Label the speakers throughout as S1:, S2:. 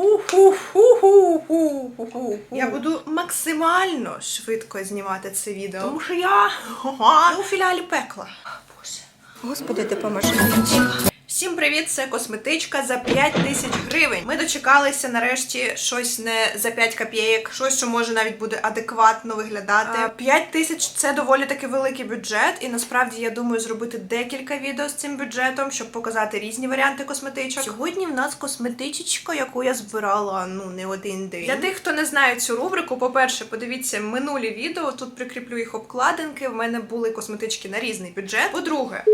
S1: Ху-ху-ху-ху-ху-ху-ху. Я буду максимально швидко знімати це відео, тому що я у філіалі пекла. Боже.
S2: Господи, допоможи.
S1: Всім привіт! Це косметичка за 5 тисяч гривень. Ми дочекалися нарешті щось не за 5 копійок, щось, що може навіть буде адекватно виглядати. 5 тисяч це доволі таки великий бюджет, і насправді я думаю зробити декілька відео з цим бюджетом, щоб показати різні варіанти косметичок. Сьогодні в нас косметичка, яку я збирала ну не один день. Для тих, хто не знає цю рубрику, по-перше, подивіться минулі відео. Тут прикріплю їх обкладинки. В мене були косметички на різний бюджет. По-друге,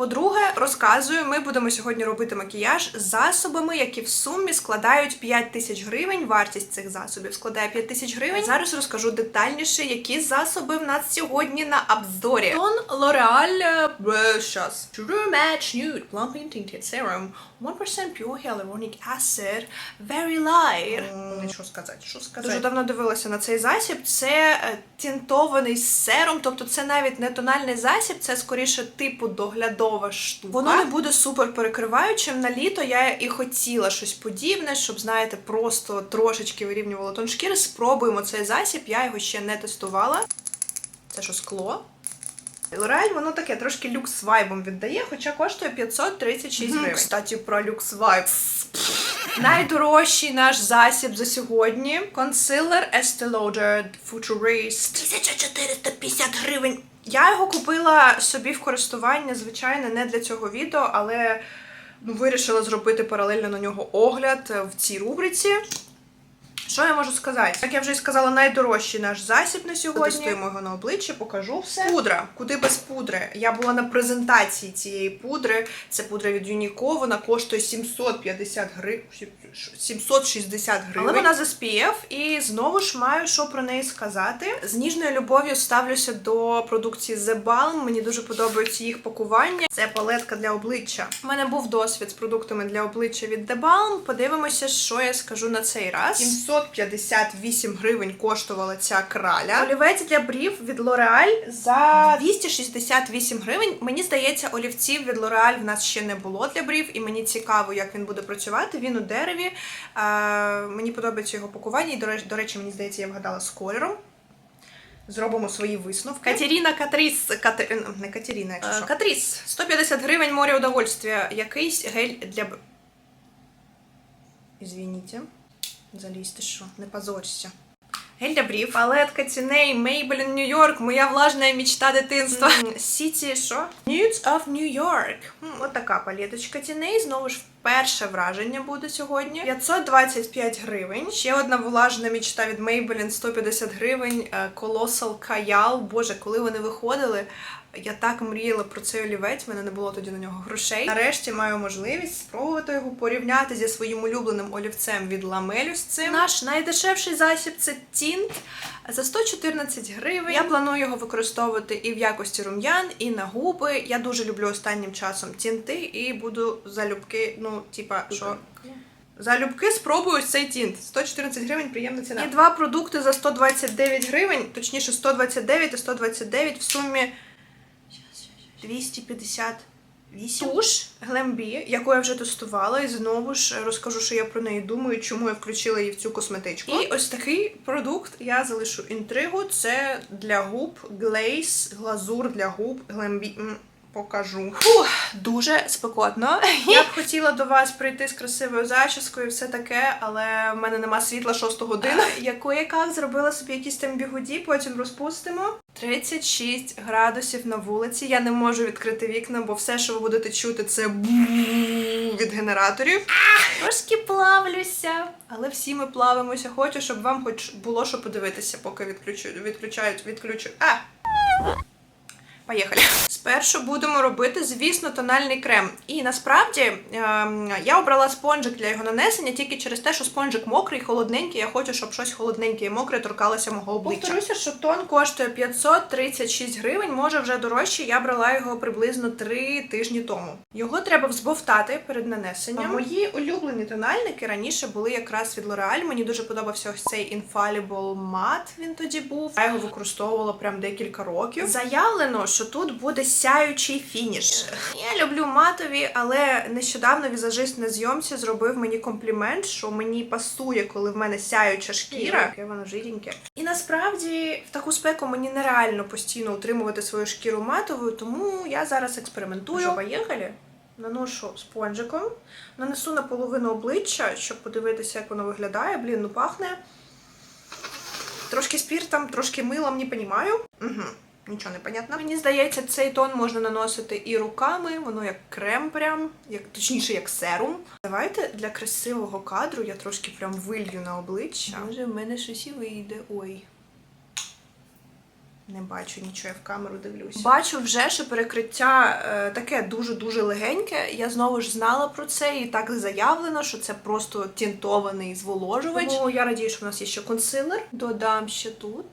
S1: по-друге, розказую, ми будемо сьогодні робити макіяж з засобами, які в сумі складають 5 тисяч гривень. Вартість цих засобів складає 5 тисяч гривень. Зараз розкажу детальніше, які засоби в нас сьогодні на обзорі. Тон L'Oreal е, щас. True Match Nude Plumping Tinted Serum 1% Pure Hyaluronic Acid Very Light. Що сказати, що сказати. Дуже давно дивилася на цей засіб. Це е, тінтований серум, тобто це навіть не тональний засіб, це скоріше типу доглядова штука. Воно не буде супер перекриваючим. На літо я і хотіла щось подібне, щоб, знаєте, просто трошечки вирівнювало тон шкіри. Спробуємо цей засіб, я його ще не тестувала. Це що скло? L'Oreal, воно таке трошки люкс вайбом віддає, хоча коштує 536 гривень. Кстати, про люкс вайб. Найдорожчий наш засіб за сьогодні. Консилер Estee Lauder Futurist. 1450 гривень. Я його купила собі в користування, звичайно, не для цього відео, але ну, вирішила зробити паралельно на нього огляд е, в цій рубриці. Що я можу сказати? Як я вже і сказала, найдорожчий наш засіб на сьогодні. Тестуємо його на обличчі, покажу все. Пудра. Куди без пудри? Я була на презентації цієї пудри. Це пудра від Юніко. Вона коштує 750 гривень. 760 гривень. Але вона з SPF, і знову ж маю що про неї сказати. З ніжною любов'ю ставлюся до продукції The Balm. Мені дуже подобаються їх пакування. Це палетка для обличчя. У мене був досвід з продуктами для обличчя від The Balm. Подивимося, що я скажу на цей раз. 758 гривень коштувала ця краля. Олівець для брів від L'Oreal за 268 гривень. Мені здається, олівців від L'Oreal в нас ще не було для брів, і мені цікаво, як він буде працювати. Він у дереві. Е, мені подобається його пакування, і до речі, мені здається, я вгадала з кольором. Зробимо свої висновки. Катеріна Катріс. Катер... Не Катеріна, якщо що. Катріс. 150 гривень море удовольствия. Якийсь гель для. Извините. Залізьте що, не позорься. Гель для брів, палетка ціней, Maybelline New York, моя влажна мечта дитинства. Сіті, що? Nudes of New York. М, От така палеточка тіней. Знову ж перше враження буде сьогодні. 525 гривень. Ще одна влажна мечта від Maybelline 150 гривень. е, Colossal Kajal. Боже, коли вони виходили. Я так мріяла про цей олівець, в мене не було тоді на нього грошей. Нарешті маю можливість спробувати його порівняти зі своїм улюбленим олівцем від Ламелю з цим. Наш найдешевший засіб це тінт за 114 гривень. Я планую його використовувати і в якості рум'ян, і на губи. Я дуже люблю останнім часом тінти і буду залюбки, ну, типа, що. Залюбки спробую цей тінт. 114 гривень, приємна ціна. І два продукти за 129 гривень, точніше 129 і 129 в сумі 258. Туш Глембі, яку я вже тестувала, і знову ж розкажу, що я про неї думаю, чому я включила її в цю косметичку. І ось такий продукт я залишу інтригу. Це для губ глейс, глазур для губ Глембі. Покажу. Фух, дуже спекотно. Я б хотіла до вас прийти з красивою зачіскою, і все таке, але в мене нема світла 6 години. Яку яка зробила собі якісь там бігуді, потім розпустимо. 36 градусів на вулиці. Я не можу відкрити вікна, бо все, що ви будете чути, це від генераторів. Трошки плавлюся, але всі ми плавимося. Хочу, щоб вам хоч було що подивитися, поки відключу, відключають, відключу. А! Поїхали. Спершу будемо робити, звісно, тональний крем. І насправді ем, я обрала спонжик для його нанесення тільки через те, що спонжик мокрий, холодненький. Я хочу, щоб щось холодненьке і мокре торкалося мого обличчя. Повторюся, що тон коштує 536 гривень, може вже дорожче. Я брала його приблизно 3 тижні тому. Його треба взбовтати перед нанесенням. Мої улюблені тональники раніше були якраз від L'Oreal. Мені дуже подобався ось цей Infallible Matte, Він тоді був. Я його використовувала прям декілька років. Заявлено, що тут буде сяючий фініш. Я люблю матові, але нещодавно візажист на зйомці зробив мені комплімент, що мені пасує, коли в мене сяюча шкіра. Яке воно жиденьке. І насправді в таку спеку мені нереально постійно утримувати свою шкіру матовою, тому я зараз експериментую. Що, поїхали? Наношу спонжиком, нанесу на половину обличчя, щоб подивитися, як воно виглядає. Блін, ну пахне. Трошки спіртом, трошки милом, не понімаю. Угу. Нічого не понятно. Мені здається, цей тон можна наносити і руками, воно як крем, прям, як точніше, як серум. Давайте для красивого кадру я трошки прям вилью на обличчя. Може, в мене щось і вийде. Ой. Не бачу нічого, я в камеру дивлюся. Бачу вже, що перекриття е, таке дуже-дуже легеньке. Я знову ж знала про це і так заявлено, що це просто тінтований зволожувач. Тому я радію, що в нас є ще консилер. Додам ще тут.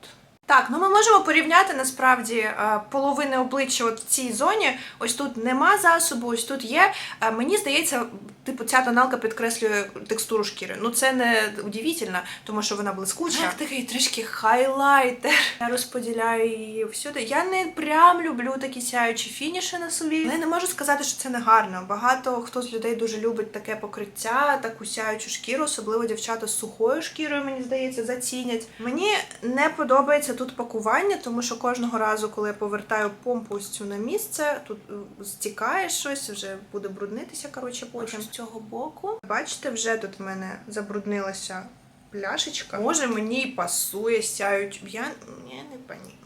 S1: Так, ну ми можемо порівняти насправді е, половини обличчя от в цій зоні. Ось тут нема засобу, ось тут є. Е, Мені здається, типу, ця тоналка підкреслює текстуру шкіри. Ну це не удивительно, тому що вона блискуча. Як такий трішки хайлайтер. Я розподіляю її всюди. Я не прям люблю такі сяючі фініші на собі. Але я не можу сказати, що це не гарно. Багато хто з людей дуже любить таке покриття, таку сяючу шкіру, особливо дівчата з сухою шкірою, мені здається, зацінять. Мені не подобається тут пакування, тому що кожного разу, коли я повертаю помпу ось цю на місце, тут е, стікає щось, вже буде бруднитися. Коротше, потім з цього боку. Бачите, вже тут в мене забруднилася пляшечка. Може, мені й пасує сяють. Я Ні, не пані.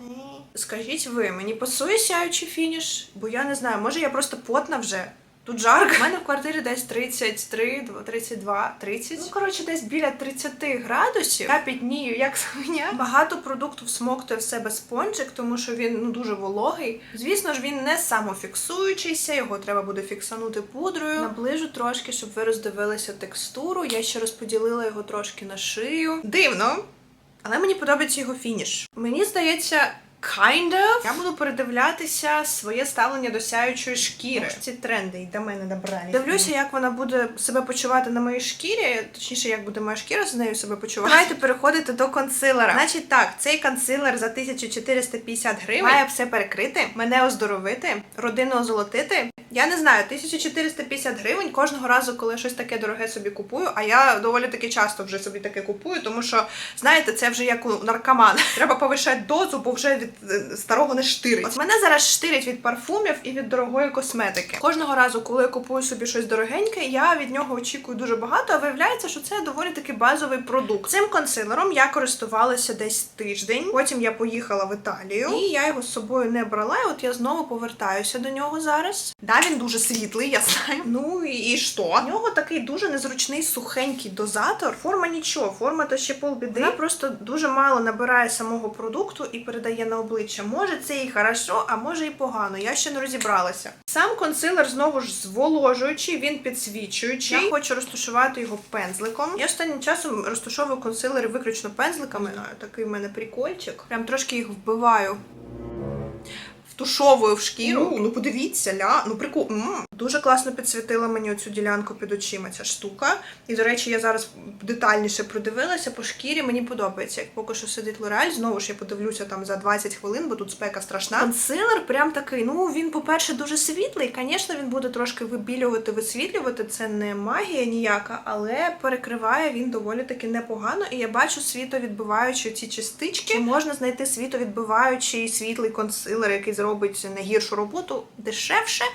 S1: Скажіть ви, мені пасує сяючий фініш? Бо я не знаю, може я просто потна вже. Тут жарко. У мене в квартирі десь 33, 32, 30. Ну, коротше, десь біля 30 градусів. Я піднію, як свиня. Багато продукту всмоктує в себе спонжик, тому що він ну дуже вологий. Звісно ж, він не самофіксуючийся, його треба буде фіксанути пудрою. Наближу трошки, щоб ви роздивилися текстуру. Я ще розподілила його трошки на шию. Дивно. Але мені подобається його фініш. Мені здається, kind of. Я буду передивлятися своє ставлення до сяючої шкіри. Може, ці тренди і до мене добрали. Дивлюся, як вона буде себе почувати на моїй шкірі, точніше, як буде моя шкіра з нею себе почувати. Давайте переходити до консилера. Значить так, цей консилер за 1450 гривень має все перекрити, мене оздоровити, родину озолотити. Я не знаю, 1450 гривень кожного разу, коли щось таке дороге собі купую, а я доволі таки часто вже собі таке купую, тому що, знаєте, це вже як у наркомана. Треба повишати дозу, бо вже від старого не штирить. От мене зараз штирить від парфумів і від дорогої косметики. Кожного разу, коли я купую собі щось дорогеньке, я від нього очікую дуже багато, а виявляється, що це доволі таки базовий продукт. Цим консилером я користувалася десь тиждень. Потім я поїхала в Італію, і я його з собою не брала. І от я знову повертаюся до нього зараз. Да, він дуже світлий, я знаю. Ну і, і що? У нього такий дуже незручний сухенький дозатор. Форма нічого, форма то ще полбіди. Вона просто дуже мало набирає самого продукту і передає на обличчя. Може, це і хорошо, а може і погано. Я ще не розібралася. Сам консилер знову ж зволожуючий, він підсвічуючий. Я хочу розташувати його пензликом. Я останнім часом розташовую консилери виключно пензликами. Такий в мене прикольчик. Прям трошки їх вбиваю. Втушовую в шкіру. Ну, ну подивіться, ля, ну прикол. Дуже класно підсвітила мені оцю ділянку під очима ця штука. І, до речі, я зараз детальніше продивилася по шкірі. Мені подобається, як поки що сидить Лореаль. Знову ж я подивлюся там за 20 хвилин, бо тут спека страшна. Консилер прям такий. Ну він, по-перше, дуже світлий. Звісно, він буде трошки вибілювати, висвітлювати. Це не магія ніяка, але перекриває він доволі таки непогано. І я бачу світовідбиваючі ці частички. Чи можна знайти світовідбиваючий світлий консилер, який зробить не гіршу роботу дешевше.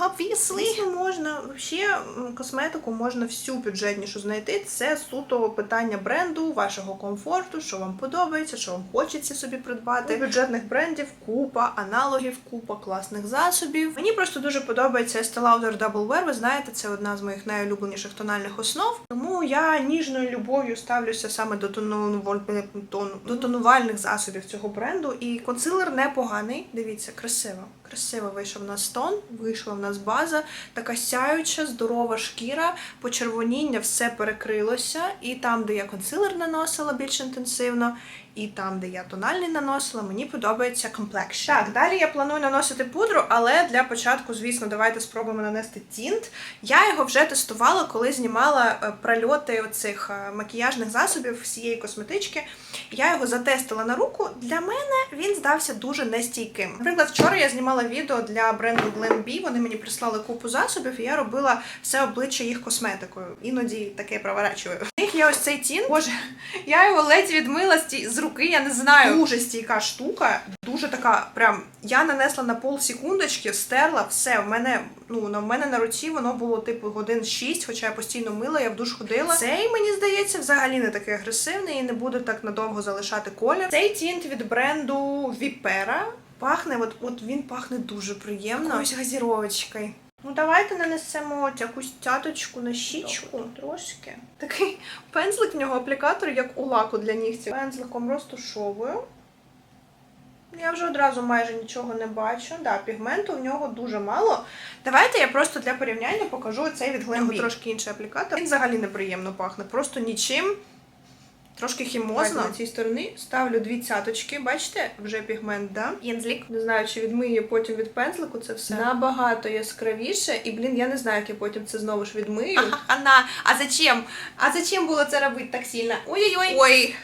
S1: Obviously. Звісно, можна ще косметику можна всю бюджетнішу знайти. Це суто питання бренду, вашого комфорту, що вам подобається, що вам хочеться собі придбати. У бюджетних брендів купа, аналогів, купа класних засобів. Мені просто дуже подобається Estee Lauder Double Wear. Ви знаєте, це одна з моїх найулюбленіших тональних основ. Тому я ніжною любов'ю ставлюся саме до тону, тону, до тонувальних засобів цього бренду. І консилер непоганий. Дивіться, красиво. Красиво вийшов у нас тон, вийшла в нас база, така сяюча, здорова шкіра, почервоніння все перекрилося. І там, де я консилер наносила більш інтенсивно, і там, де я тональний наносила, мені подобається комплекшн. Так, далі я планую наносити пудру, але для початку, звісно, давайте спробуємо нанести тінт. Я його вже тестувала, коли знімала е, прольоти оцих е, макіяжних засобів всієї косметички. Я його затестила на руку. Для мене він здався дуже нестійким. Наприклад, вчора я знімала відео для бренду Glam.B, вони мені прислали купу засобів, і я робила все обличчя їх косметикою. Іноді таке проворачую. У них є ось цей тін. Боже, я його ледь відмила з руки, я не знаю. Дуже стійка штука, дуже така, прям я нанесла на пол секундочки, стерла все. В мене ну на в мене на руці воно було типу годин 6, хоча я постійно мила, я в душ ходила. Цей мені здається взагалі не такий агресивний і не буде так надовго залишати колір. Цей тінт від бренду Vipera пахне, от, от він пахне дуже приємно. Якоюсь газіровочкою. Ну, давайте нанесемо якусь цяточку на щічку трошки. Такий пензлик в нього аплікатор, як у лаку для нігтів. Пензликом розтушовую. Я вже одразу майже нічого не бачу. Да, пігменту в нього дуже мало. Давайте я просто для порівняння покажу цей від Glam.B. Трошки інший аплікатор. Він взагалі неприємно пахне, просто нічим. Трошки хімозно. На цій стороні ставлю дві цяточки. Бачите, вже пігмент, да? Єнзлік. Не знаю, чи відмию потім від пензлику це все. Набагато яскравіше. І, блін, я не знаю, як я потім це знову ж відмию. Анна, а зачем? А зачем було це робити так сильно? Ой-ой-ой. Ой.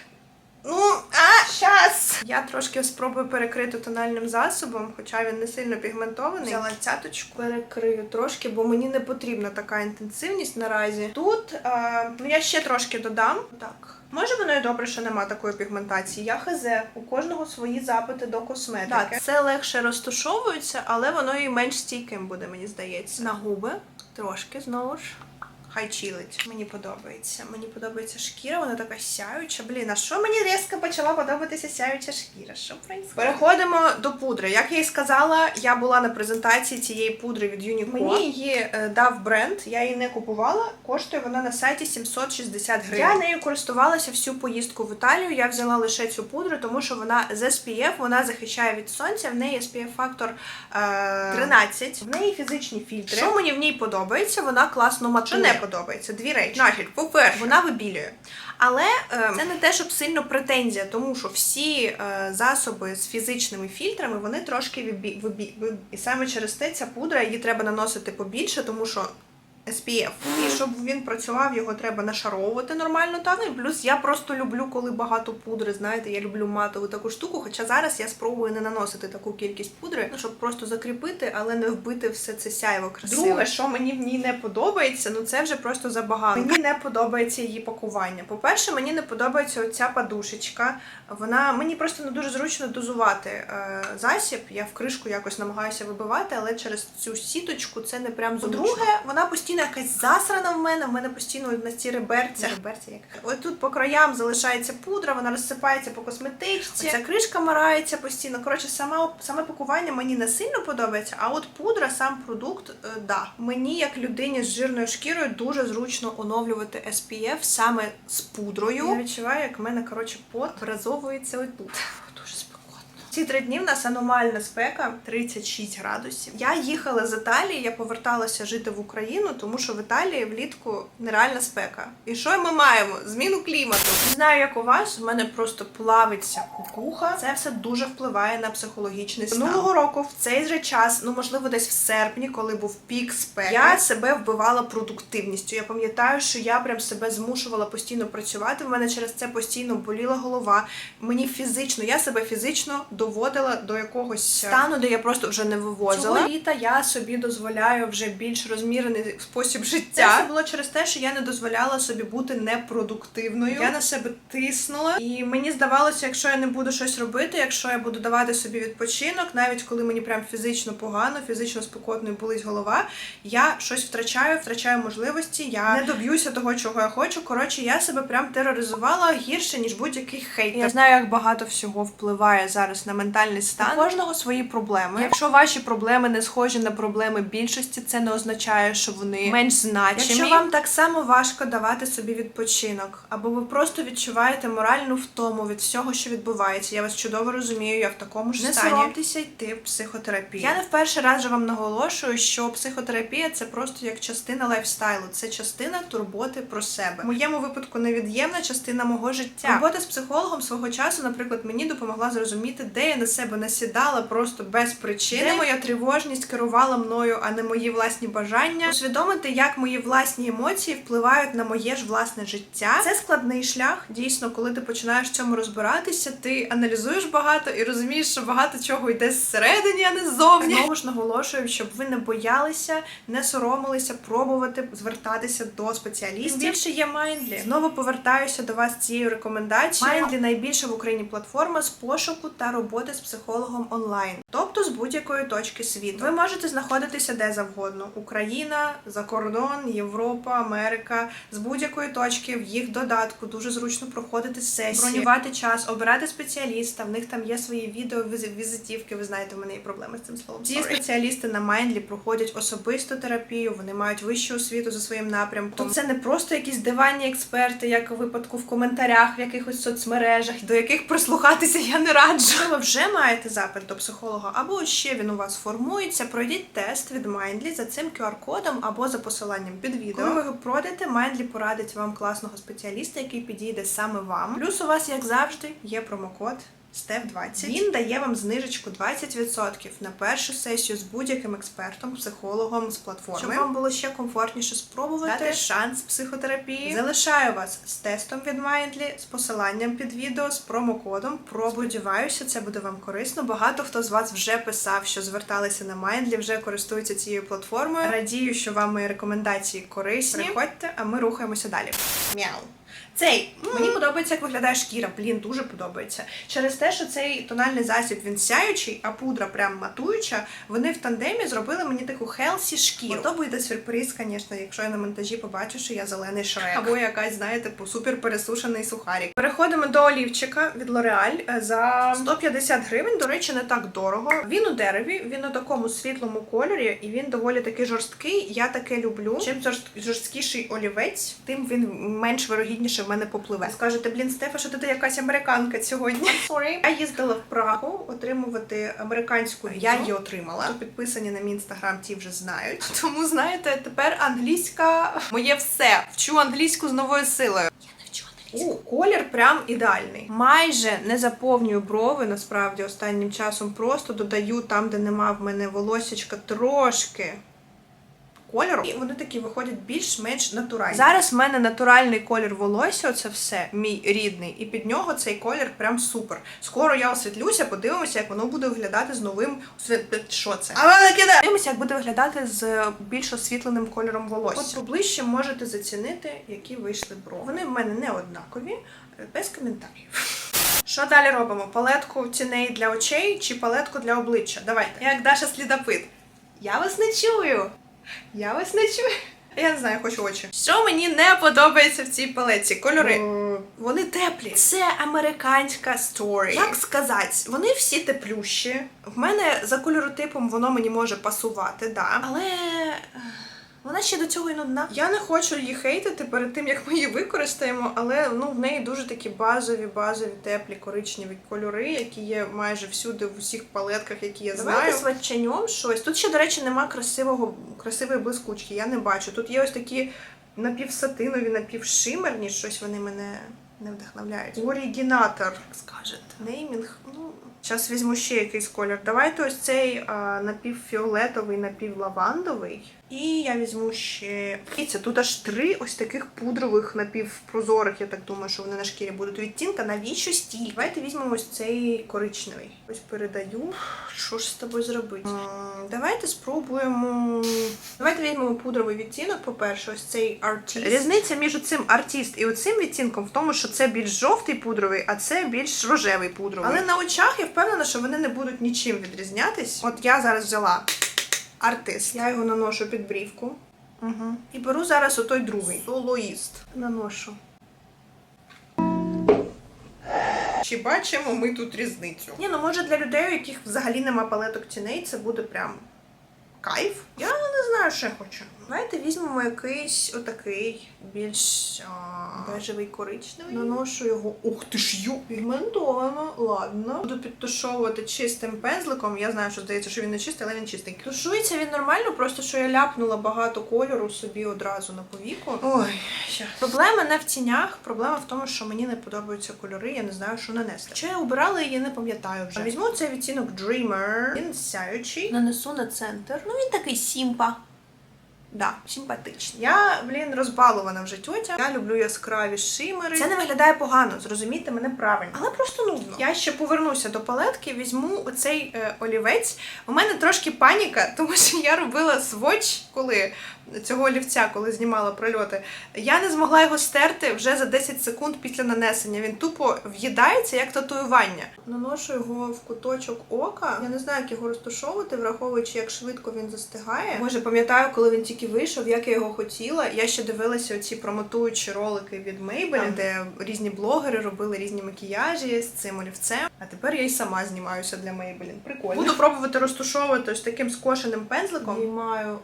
S1: Ну, а, щас! Я трошки спробую перекрити тональним засобом, хоча він не сильно пігментований. Взяла цяточку, перекрию трошки, бо мені не потрібна така інтенсивність наразі. Тут е, ну я ще трошки додам. Так. Може воно і добре, що нема такої пігментації. Я хз, у кожного свої запити до косметики. Так, це легше розтушовується, але воно і менш стійким буде, мені здається. На губи трошки знову ж. Хай чилить. Мені подобається. Мені подобається шкіра, вона така сяюча. Блін, а що мені різко почала подобатися сяюча шкіра? Що происходит? Переходимо до пудри. Як я і сказала, я була на презентації цієї пудри від Uniqlo. Мені її е, дав бренд, я її не купувала. Коштує вона на сайті 760 гривень. Я нею користувалася всю поїздку в Італію. Я взяла лише цю пудру, тому що вона з SPF, вона захищає від сонця. В неї SPF фактор е, 13. В неї фізичні фільтри. Що мені в ній подобається? Вона класно матує. Подобається? Дві речі. Значить, по-перше, вона вибілює. Але е, це не те, щоб сильно претензія, тому що всі е, засоби з фізичними фільтрами вони трошки вибі, вибі, І саме через те ця пудра її треба наносити побільше, тому що SPF. І щоб він працював, його треба нашаровувати нормально так. Ну і плюс я просто люблю, коли багато пудри. Знаєте, я люблю матову таку штуку. Хоча зараз я спробую не наносити таку кількість пудри, ну щоб просто закріпити, але не вбити все це сяйво красиве. Друге, що мені в ній не подобається, ну це вже просто забагато. Мені не подобається її пакування. По-перше, мені не подобається оця подушечка. Вона мені просто не дуже зручно дозувати е, засіб. Я в кришку якось намагаюся вибивати, але через цю сіточку це не прям зручно. По-друге, вона постійно якась засрана в мене. В мене постійно на ці реберця. Реберця як ось тут по краям залишається пудра, вона розсипається по косметичці. Ця кришка марається постійно. Коротше, саме саме пакування мені не сильно подобається. А от пудра, сам продукт, е, да. Мені, як людині з жирною шкірою, дуже зручно оновлювати SPF саме з пудрою. Я відчуваю, як в мене коротше пот образовується отут. Ці три дні в нас аномальна спека 36 градусів. Я їхала з Італії, я поверталася жити в Україну, тому що в Італії влітку нереальна спека. І що ми маємо? Зміну клімату. Не знаю, як у вас, у мене просто плавиться кукуха. Це все дуже впливає на психологічний стан. Минулого року в цей же час, ну можливо, десь в серпні, коли був пік спеки, я себе вбивала продуктивністю. Я пам'ятаю, що я прям себе змушувала постійно працювати. В мене через це постійно боліла голова. Мені фізично, я себе фізично доводила до якогось стану, де я просто вже не вивозила. Цього літа я собі дозволяю вже більш розмірений спосіб життя. Це було через те, що я не дозволяла собі бути непродуктивною. Я на себе тиснула, і мені здавалося, якщо я не буду щось робити, якщо я буду давати собі відпочинок, навіть коли мені прям фізично погано, фізично спекотно і болить голова, я щось втрачаю, втрачаю можливості. Я не доб'юся того, чого я хочу. Коротше, я себе прям тероризувала гірше ніж будь-який хейтер. Я знаю, як багато всього впливає зараз на ментальний стан. У кожного свої проблеми. Якщо ваші проблеми не схожі на проблеми більшості, це не означає, що вони менш значимі. Якщо вам так само важко давати собі відпочинок, або ви просто відчуваєте моральну втому від всього, що відбувається. Я вас чудово розумію, я в такому ж
S2: Не
S1: стані.
S2: соромтеся
S1: йти в психотерапію. Я не вперше раз же вам наголошую, що психотерапія це просто як частина лайфстайлу, це частина турботи про себе. В моєму випадку невід'ємна частина мого життя. Робота з психологом свого часу, наприклад, мені допомогла зрозуміти, де де я на себе насідала просто без причини, де моя тривожність керувала мною, а не мої власні бажання. Усвідомити, як мої власні емоції впливають на моє ж власне життя. Це складний шлях. Дійсно, коли ти починаєш в цьому розбиратися, ти аналізуєш багато і розумієш, що багато чого йде зсередині, а не ззовні. Знову ж наголошую, щоб ви не боялися, не соромилися пробувати звертатися до спеціалістів. Тим більше є Mindly. Знову повертаюся до вас з цією рекомендацією. Mindly – найбільша в Україні платформа з пошуку та роботи з психологом онлайн, тобто з будь-якої точки світу. Ви можете знаходитися де завгодно: Україна, за кордон, Європа, Америка, з будь-якої точки в їх додатку дуже зручно проходити сесії, бронювати час, обирати спеціаліста. В них там є свої відео візитівки. Ви знаєте, в мене є проблеми з цим словом. Ці спеціалісти на Mindly проходять особисту терапію. Вони мають вищу освіту за своїм напрямком. Тут це не просто якісь диванні експерти, як у випадку в коментарях, в якихось соцмережах, до яких прислухатися я не раджу. Вже маєте запит до психолога, або ще він у вас формується, пройдіть тест від Mindly за цим QR-кодом або за посиланням під відео. Коли ви його пройдете, Mindly порадить вам класного спеціаліста, який підійде саме вам. Плюс у вас, як завжди, є промокод. Степ 20. Він дає вам знижечку 20% на першу сесію з будь-яким експертом, психологом з платформи. Щоб вам було ще комфортніше спробувати дати шанс психотерапії. Залишаю вас з тестом від Mindly, з посиланням під відео, з промокодом. Пробую, Сподіваюся, це буде вам корисно. Багато хто з вас вже писав, що зверталися на Mindly, вже користуються цією платформою. Радію, що вам мої рекомендації корисні. Приходьте, а ми рухаємося далі. Мяу. Цей мені подобається, як виглядає шкіра. Блін, дуже подобається. Через те, що цей тональний засіб він сяючий, а пудра прям матуюча. Вони в тандемі зробили мені таку хелсі шкіру. То буде сюрприз, звісно, якщо я на монтажі побачу, що я зелений шрек. Або якась, знаєте, по супер пересушений сухарик. Переходимо до олівчика від L'Oreal за 150 гривень. До речі, не так дорого. Він у дереві, він у такому світлому кольорі, і він доволі таки жорсткий. Я таке люблю. Чим жорсткіший олівець, тим він менш вирогідніше в мене попливе. Скажете, блін, Стефа, що ти якась американка сьогодні? Sorry. Я їздила в Прагу отримувати американську. Я її отримала. Хто підписані на мій інстаграм, ті вже знають. Тому знаєте, тепер англійська моє все. Вчу англійську з новою силою. У, колір прям ідеальний. Майже не заповнюю брови, насправді, останнім часом. Просто додаю там, де нема в мене волосічка, трошки кольору. І вони такі виходять більш-менш натуральні. Зараз в мене натуральний колір волосся, оце все, мій рідний, і під нього цей колір прям супер. Скоро я освітлюся, подивимося, як воно буде виглядати з новим Що це? А вона кидає! Подивимося, як буде виглядати з більш освітленим кольором волосся. От поближче можете зацінити, які вийшли брови. Вони в мене не однакові, е, без коментарів. Що далі робимо? Палетку тіней для очей чи палетку для обличчя? Давайте. Як Даша слідопит. Я вас не чую. Я вас не чую. Я не знаю, хочу очі. Що мені не подобається в цій палеці? Кольори. Вони теплі. Це американська сторі. Як сказати, вони всі теплющі. В мене за кольоротипом воно мені може пасувати, да. Але. Вона ще до цього й нудна. Я не хочу її хейтити перед тим, як ми її використаємо, але ну в неї дуже такі базові, базові, теплі коричневі кольори, які є майже всюди в усіх палетках, які я знаю. Давайте свачаньом щось. Тут ще, до речі, нема красивого, красивої блискучки. Я не бачу. Тут є ось такі напівсатинові, напівшимерні, щось вони мене не вдохновляють. Оригінатор, скажете. Неймінг. Ну, зараз візьму ще якийсь колір. Давайте ось цей а, напівфіолетовий, напівлавандовий. І я візьму ще. Дивіться, тут аж три ось таких пудрових напівпрозорих, я так думаю, що вони на шкірі будуть відтінка. Навіщо стіль? Давайте візьмемо ось цей коричневий. Ось передаю. Що ж з тобою зробити? Давайте спробуємо. Давайте візьмемо пудровий відтінок, по-перше, ось цей артіст. Різниця між цим артіст і оцим відтінком в тому, що це більш жовтий пудровий, а це більш рожевий пудровий. Але на очах я впевнена, що вони не будуть нічим відрізнятись. От я зараз взяла артист. Я його наношу під брівку. Угу. І беру зараз отой другий. Солоїст. Наношу. Чи бачимо ми тут різницю? Ні, ну може для людей, у яких взагалі нема палеток тіней, це буде прям кайф. Я не знаю, що я хочу. Давайте візьмемо якийсь отакий, більш а, бежевий коричневий. Наношу його. Ух ти ж ю! Пігментовано, ладно. Буду підтушовувати чистим пензликом. Я знаю, що здається, що він не чистий, але він чистий. Тушується він нормально, просто що я ляпнула багато кольору собі одразу на повіку. Ой, ще. Проблема не в тінях, проблема в тому, що мені не подобаються кольори, я не знаю, що нанести. Чи я обирала її, не пам'ятаю вже. Візьму цей відтінок Dreamer. Він сяючий. Нанесу на центр. Ну він такий сімпа. Да, симпатичні. Я, блін, розбалована вже тьотя. Я люблю яскраві шимери. Це не виглядає погано, зрозумійте мене правильно. Але просто нудно. Я ще повернуся до палетки, візьму оцей е, олівець. У мене трошки паніка, тому що я робила сводч, коли цього олівця, коли знімала прольоти. Я не змогла його стерти вже за 10 секунд після нанесення. Він тупо в'їдається як татуювання. Наношу його в куточок ока. Я не знаю, як його розташовувати, враховуючи, як швидко він застигає. Може, пам'ятаю, коли він тільки вийшов, як я його хотіла. Я ще дивилася оці промотуючі ролики від Maybelline, де різні блогери робили різні макіяжі з цим олівцем. А тепер я й сама знімаюся для Maybelline. Прикольно. Буду пробувати розтушовувати ось таким скошеним пензликом. Знімаю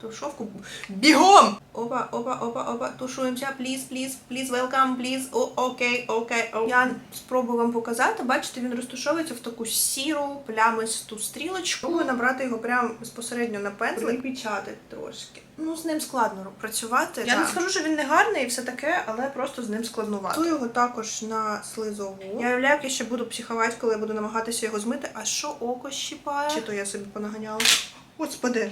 S1: тушовку. Бігом! Опа, опа, опа, опа, тушуємося. Пліз, пліз, пліз, welcome, пліз. Окей, окей, окей. Я спробую вам показати. Бачите, він розташовується в таку сіру, плямисту стрілочку. Спробую набрати його прямо безпосередньо на пензлик. Печати трошки. Ну, з ним складно працювати. Я не скажу, що він не гарний і все таке, але просто з ним складнувато. Ту його також на слизову. Я уявляю, як я ще буду психувати, коли я буду намагатися його змити. А що око щіпає? Чи то я собі понаганяла? Господи.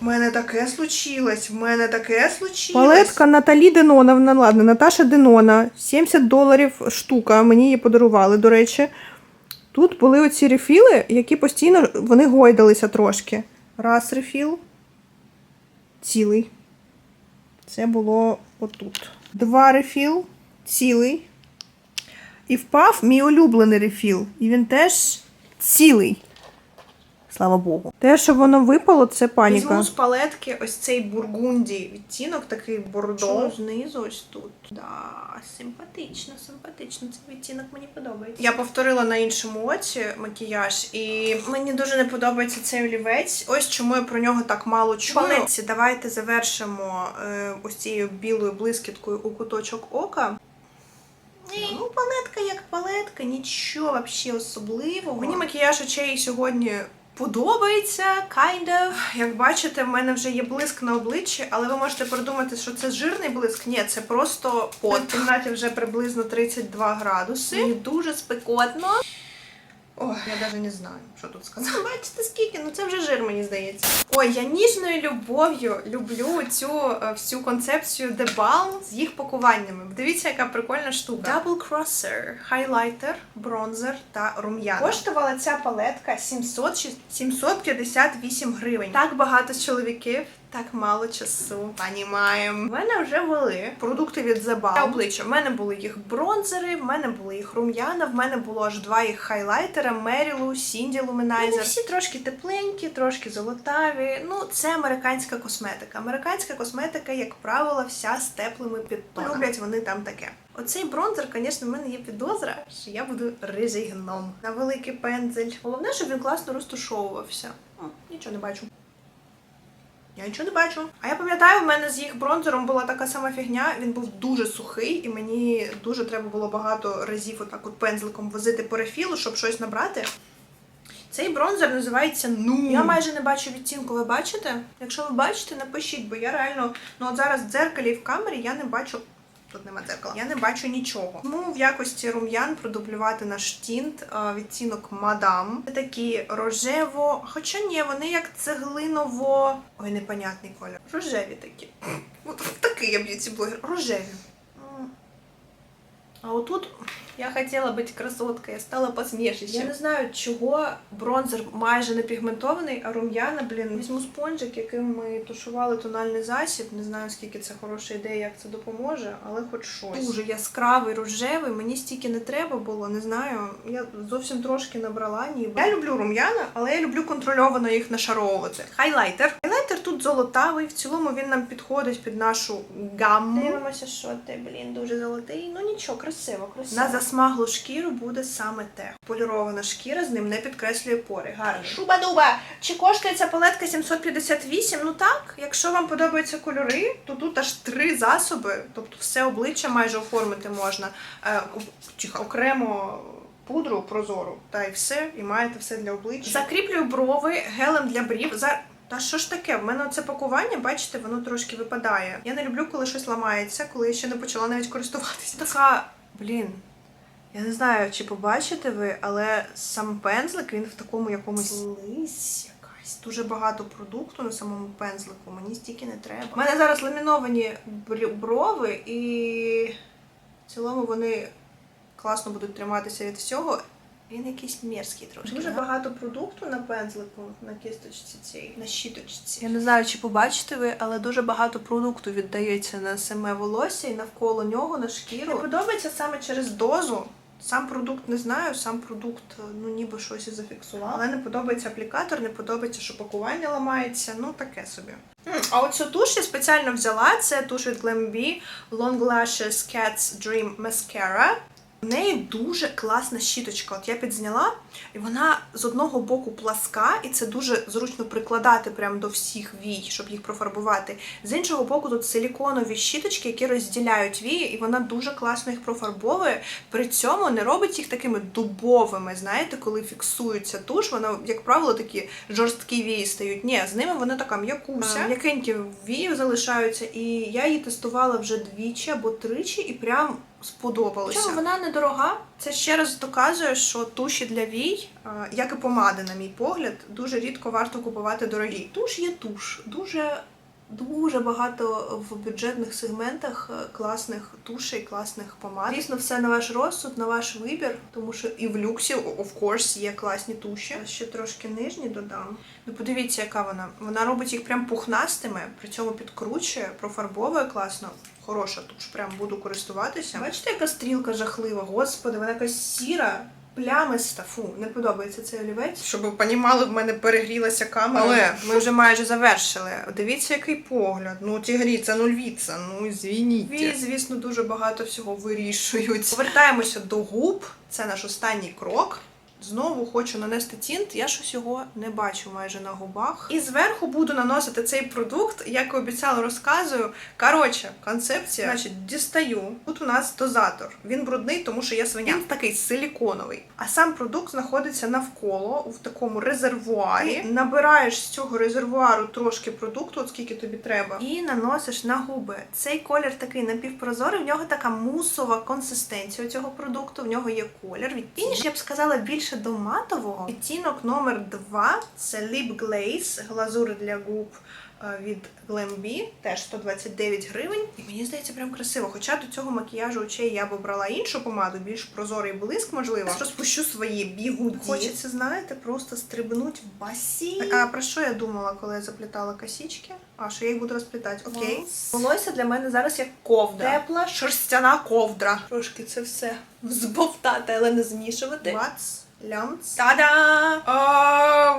S1: У мене таке случилось, в мене таке случилось.
S2: Палетка Наталі Деноновна, ладно, Наташа Денона, 70 доларів штука, мені її подарували, до речі. Тут були оці рефіли, які постійно вони гойдалися трошки. Раз рефіл, цілий. Це було отут. Два рефіл, цілий. І впав мій улюблений рефіл. І він теж цілий. Слава Богу. Те, що воно випало, це паніка.
S1: Візьму з палетки ось цей бургунді відтінок, такий бордо. Знизу ось тут. Да, симпатично, симпатично. Цей відтінок мені подобається. Я повторила на іншому оці макіяж, і мені дуже не подобається цей олівець. Ось чому я про нього так мало чую. Палетці, давайте завершимо е, ось цією білою блискіткою у куточок ока. Ну, палетка як палетка, нічого взагалі особливого. Мені макіяж очей сьогодні подобається, kind of. Як бачите, в мене вже є блиск на обличчі, але ви можете подумати, що це жирний блиск. Ні, це просто пот. В кімнаті вже приблизно 32 градуси. Мені дуже спекотно. Ой, я навіть не знаю, що тут сказати. Бачите, скільки? Ну це вже жир, мені здається. Ой, я ніжною любов'ю люблю цю е, всю концепцію The Balm з їх пакуваннями. Дивіться, яка прикольна штука. Double Crosser, хайлайтер, бронзер та рум'яна. Коштувала ця палетка 700, 758 гривень. Так багато чоловіків. Так мало часу. Понімаємо. В мене вже були продукти від The Balm. Обличчя. В мене були їх бронзери, в мене були їх рум'яна, в мене було аж два їх хайлайтера, Мерілу, Сінді Лумінайзер. Вони всі трошки тепленькі, трошки золотаві. Ну, це американська косметика. Американська косметика, як правило, вся з теплими підтонами. Люблять вони там таке. Оцей бронзер, звісно, в мене є підозра, що я буду рижий гном на великий пензель. Головне, щоб він класно розташовувався. О, нічого не бачу. Я нічого не бачу. А я пам'ятаю, в мене з їх бронзером була така сама фігня. Він був дуже сухий, і мені дуже треба було багато разів отак от пензликом возити по рефілу, щоб щось набрати. Цей бронзер називається Ну. Я майже не бачу відтінку. Ви бачите? Якщо ви бачите, напишіть, бо я реально, ну от зараз в дзеркалі і в камері я не бачу. Тут нема дзеркала. Я не бачу нічого. Тому в якості рум'ян продублювати наш тінт відтінок Мадам. Це такі рожево. Хоча ні, вони як цеглиново. Ой, непонятний колір. Рожеві такі. Такий я б'юті блогер. Рожеві. А отут я хотіла бути красоткою, я стала посмішищем. Я не знаю, чого бронзер майже не пігментований, а рум'яна, блін, візьму спонжик, яким ми тушували тональний засіб. Не знаю, скільки це хороша ідея, як це допоможе, але хоч щось. Дуже яскравий, рожевий, мені стільки не треба було, не знаю. Я зовсім трошки набрала ніби. Я люблю рум'яна, але я люблю контрольовано їх нашаровувати. Хайлайтер. Хайлайтер тут золотавий, в цілому він нам підходить під нашу гамму. Дивимося, що ти, блін, дуже золотий. Ну нічого, красиво, красиво. На засмаглу шкіру буде саме те. Полірована шкіра з ним не підкреслює пори. Гарно. Шуба-дуба! Чи коштує ця палетка 758? Ну так, якщо вам подобаються кольори, то тут аж три засоби, тобто все обличчя майже оформити можна. Е, окремо пудру прозору, та й все, і маєте все для обличчя. Закріплюю брови гелем для брів. За... Та що ж таке? В мене це пакування, бачите, воно трошки випадає. Я не люблю, коли щось ламається, коли я ще не почала навіть користуватися. Така, блін. Я не знаю, чи побачите ви, але сам пензлик він в такому якомусь якась. Дуже багато продукту на самому пензлику. Мені стільки не треба. У мене зараз ламіновані бр- брови, і в цілому вони класно будуть триматися від всього. Він якийсь мерзкий трошки. Дуже багато продукту на пензлику, на кісточці цій, на щіточці. Я не знаю, чи побачите ви, але дуже багато продукту віддається на саме волосся і навколо нього, на шкіру. Мені подобається саме через дозу. Сам продукт не знаю, сам продукт ну ніби щось і зафіксував. Але не подобається аплікатор, не подобається, що пакування ламається. Ну таке собі. А оцю туш я спеціально взяла. Це туш від Glambi Long Lashes Cats Dream Mascara. В неї дуже класна щіточка. От я підзняла, і вона з одного боку пласка, і це дуже зручно прикладати прямо до всіх вій, щоб їх профарбувати. З іншого боку, тут силіконові щіточки, які розділяють вії, і вона дуже класно їх профарбовує. При цьому не робить їх такими дубовими. Знаєте, коли фіксується туш, вона, як правило, такі жорсткі вії стають. Ні, з ними вона така м'якуся. М'якенькі вії залишаються, і я її тестувала вже двічі або тричі, і прям сподобалося. Чому вона недорога? Це ще раз доказує, що туші для вій, е, як і помади, на мій погляд, дуже рідко варто купувати дорогі. Туш є туш. Дуже Дуже багато в бюджетних сегментах е, класних тушей, класних помад. Звісно, все на ваш розсуд, на ваш вибір, тому що і в люксі, of course, є класні туші. Ще трошки нижні додам. Ну подивіться, яка вона. Вона робить їх прям пухнастими, при цьому підкручує, профарбовує класно. Хороша туш, прям буду користуватися. Бачите, яка стрілка жахлива, господи, вона якась сіра. Плямиста, фу, не подобається цей олівець. Щоб ви понімали, в мене перегрілася камера. Але ми вже майже завершили. Дивіться, який погляд. Ну, тігріця, ну львіця, ну звініть. Вії, звісно, дуже багато всього вирішують. Повертаємося до губ. Це наш останній крок. Знову хочу нанести тінт, я щось його не бачу майже на губах. І зверху буду наносити цей продукт, як і обіцяла, розказую. Коротше, концепція, значить, дістаю. Тут у нас дозатор. Він брудний, тому що я свиня. Він такий силіконовий. А сам продукт знаходиться навколо в такому резервуарі. Набираєш з цього резервуару трошки продукту, от скільки тобі треба, і наносиш на губи. Цей колір такий напівпрозорий, в нього така мусова консистенція цього продукту. В нього є колір. Відтінок, я б сказала, більше до матового. Відтінок номер 2 це Lip Glaze, глазур для губ е, від Glambi, теж 129 гривень. І мені здається, прям красиво. Хоча до цього макіяжу очей я б обрала іншу помаду, більш прозорий блиск, можливо. Розпущу свої бігуді. Хочеться, знаєте, просто стрибнуть в басейн. А про що я думала, коли я заплітала косички? А, що я їх буду розплітати. Окей. Волосся для мене зараз як ковдра. Тепла шерстяна ковдра. Трошки це все взбовтати, але не змішувати. Бац, лямц. Та-да! А,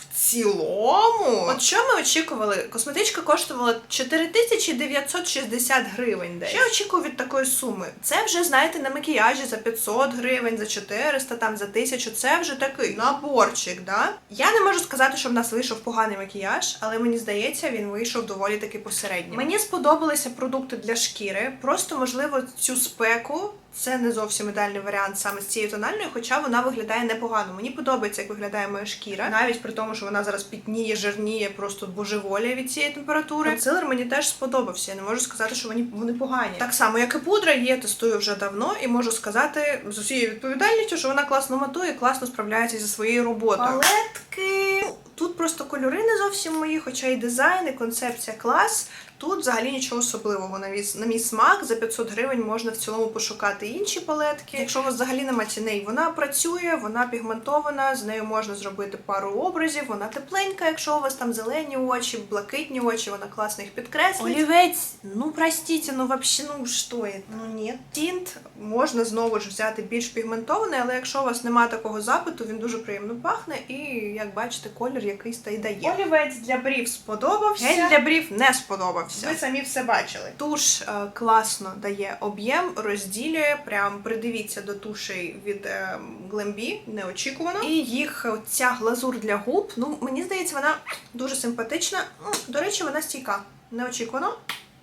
S1: в цілому. От що ми очікували? Косметичка коштувала 4960 гривень десь. Що я очікую від такої суми? Це вже, знаєте, на макіяжі за 500 гривень, за 400, там за 1000. Це вже такий наборчик, да? Я не можу сказати, що в нас вийшов поганий макіяж, але мені здається, він вийшов доволі таки посередньо. Мені сподобалися продукти для шкіри. Просто, можливо, цю спеку. Це не зовсім ідеальний варіант саме з цією тональною, хоча вона виглядає непогано. Мені подобається, як виглядає моя шкіра, навіть при тому, що вона зараз пітніє, жирніє, просто божеволіє від цієї температури. Консилер мені теж сподобався. Я не можу сказати, що вони, вони погані. Так само, як і пудра, є тестую вже давно, і можу сказати з усією відповідальністю, що вона класно матує, класно справляється зі своєю роботою. Палетки. Тут просто кольори не зовсім мої, хоча і дизайн, і концепція клас. Тут взагалі нічого особливого на мій, на мій смак. За 500 гривень можна в цілому пошукати інші палетки. Якщо у вас взагалі нема ціней, вона працює, вона пігментована, з нею можна зробити пару образів, вона тепленька, якщо у вас там зелені очі, блакитні очі, вона класно їх підкреслить. Олівець, ну простите, ну вообще, ну що це? Ну ні. Тінт можна знову ж взяти більш пігментований, але якщо у вас немає такого запиту, він дуже приємно пахне і, як бачите, колір якийсь та й дає. Олівець для брів сподобався. Гель для брів не сподобався. Торкнутися. Ви самі все бачили. Туш е, класно дає об'єм, розділює. Прям придивіться до тушей від е, Glambi, неочікувано. І їх ця глазур для губ. Ну мені здається, вона дуже симпатична. До речі, вона стійка. Неочікувано.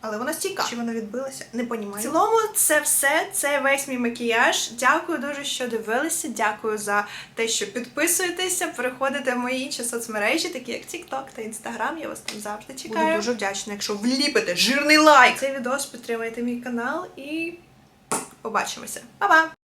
S1: Але вона стійка. Чи вона відбилася? Не понімаю. В цілому, це все. Це весь мій макіяж. Дякую дуже, що дивилися. Дякую за те, що підписуєтеся, переходите в мої інші соцмережі, такі як TikTok та Instagram. Я вас там завжди чекаю. Буду дуже вдячна, якщо вліпите жирний лайк. Цей відео підтримайте мій канал і побачимося. Па-па!